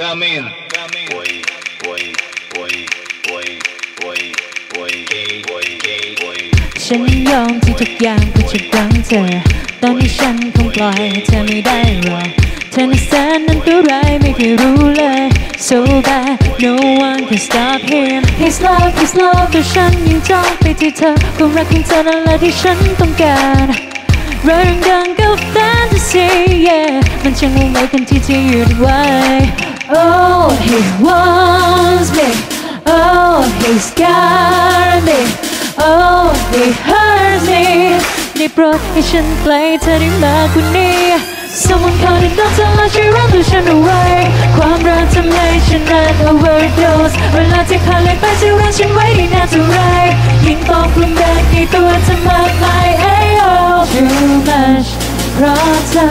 Come in. Come in. Oi, oi, oi, oi, oi, oi, oi, oi. ฉันยอมที่ทุกอย่างเพื่อจะรังเธอ ตอนนี้ฉันคงปล่อยให้เธอไม่ได้หรอกเธอน่ะแสนอันตรายไม่เคยรู้เลย so bad no one can stop him his love his love แต่ฉันยังจ้องไปที่เธอความรักของเธอนั่นแหละที่ฉันต้องการเรื่องดังกับ fantasy yeah มันช่างวุ่นวายกันที่จะหยุดไว้ oh he wants me oh he's got me oh he hurts me ได้โปรดให้ฉันไกลเธอได้มากกว่านี้ Someone caught it up เธอและช่วยรั้งตัวฉันเอาไว้ความรักทำให้ฉันนั้น overdose เวลาที่ผ่านเลยไปจะรักฉันไว้ได้นานเท่าไรยิ่งต้องปรุงแต่งในตัวเธอมากมาย Ayo too much เพราะเธอ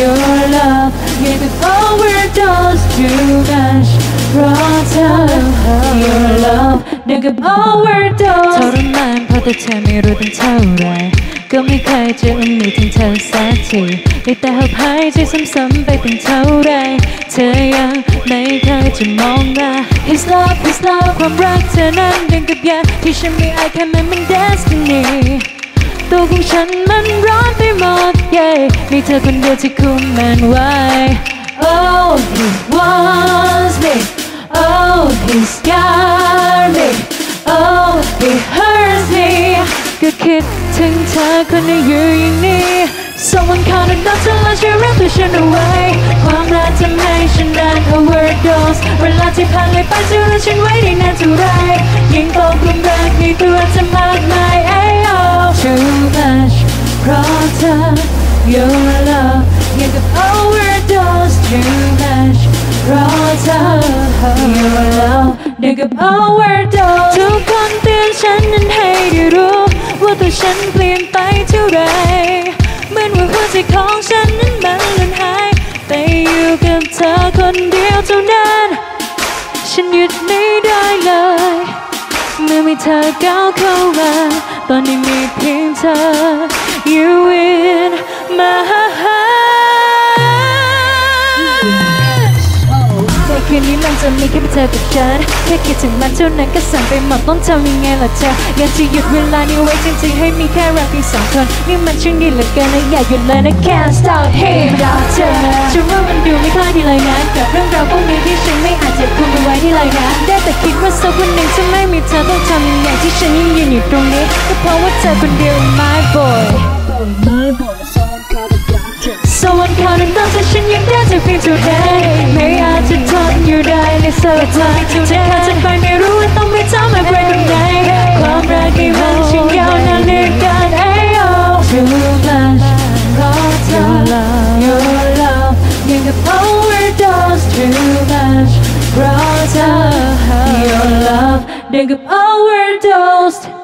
your love ยิ่งต้อง overdose too much เพราะเธอ your love ดึงกับ overdose ทรมานเพราะแต่เธอไม่รู้ตั้งเท่าไรก็ไม่เคยจะอุ้มมือถึงเธอสักทีได้แต่หับหายใจซ้ำๆไปเป็นเท่าไร เธอยังไม่เคยจะมองมา His love His love ความรักเธอนั้นดึงกับยาที่ฉันไม่อาจแค่มันมัน destiny ตัวของฉันมันร้อนไปหมด yeah มีเธอคนเดียวที่คุมมันไว้ Oh he wants me Oh he's got me Oh he hurts me ก็คิดถึงเธอคนนี้อยู่อย่างนี้ Someone caught it up เธอและช่วยรักตัวฉันเอาไว้ความรักทำให้ฉันนั้น overdose เวลาที่ผ่านเลยไปจะรักฉันไว้ได้นานเท่าไรยิ่งตกหลุมรักในตัวเธอมากมาย ราะเธอ your love ยิ่งกับ overdose too much เพราะเธอ your love ยิ่งกับ overdose ทุกคนเตือนฉันนั้นให้ได้รู้ว่าตัวฉันเปลี่ยนไปเท่าไรเหมือนว่าหัวใจของฉันนั้นมันเลือนหายไปอยู่กับเธอคนเดียวเท่านั้น ฉันหยุดไม่ได้เลยเมื่อมีเธอก้าวเข้ามา ตอนนี้มีเพียงเธอ You in my heart ในคืนนี้มันจะมีแค่เธอกับฉันแค่คิดถึงมันเท่านั้นก็สั่นไปหมดต้องทำยังไงล่ะเธออยากจะหยุดเวลานี้ไว้จริงๆให้มีแค่เราเพียงสองคนนี่มันช่างดีเหลือเกินนะอย่าหยุดเลยนะ Can't stop hey รักเธอฉันว่ามันดูไม่คล้ายที่เลยนะกับเรื่องราวพวกนี้ที่ฉันไม่อาจจะ คุมไปไว้ที่เลยนะ ได้แต่คิดว่าสักวันหนึ่งจะไม่มีเธอต้องทำยังไงที่ฉันยังยืนอยู่ตรงนี้ก็เพราะว่าเธอคนเดียว my boy Someone counting down แต่ฉันยังได้แต่เพียง today ไม่อาจจะทนอยู่ได้ในสั เพร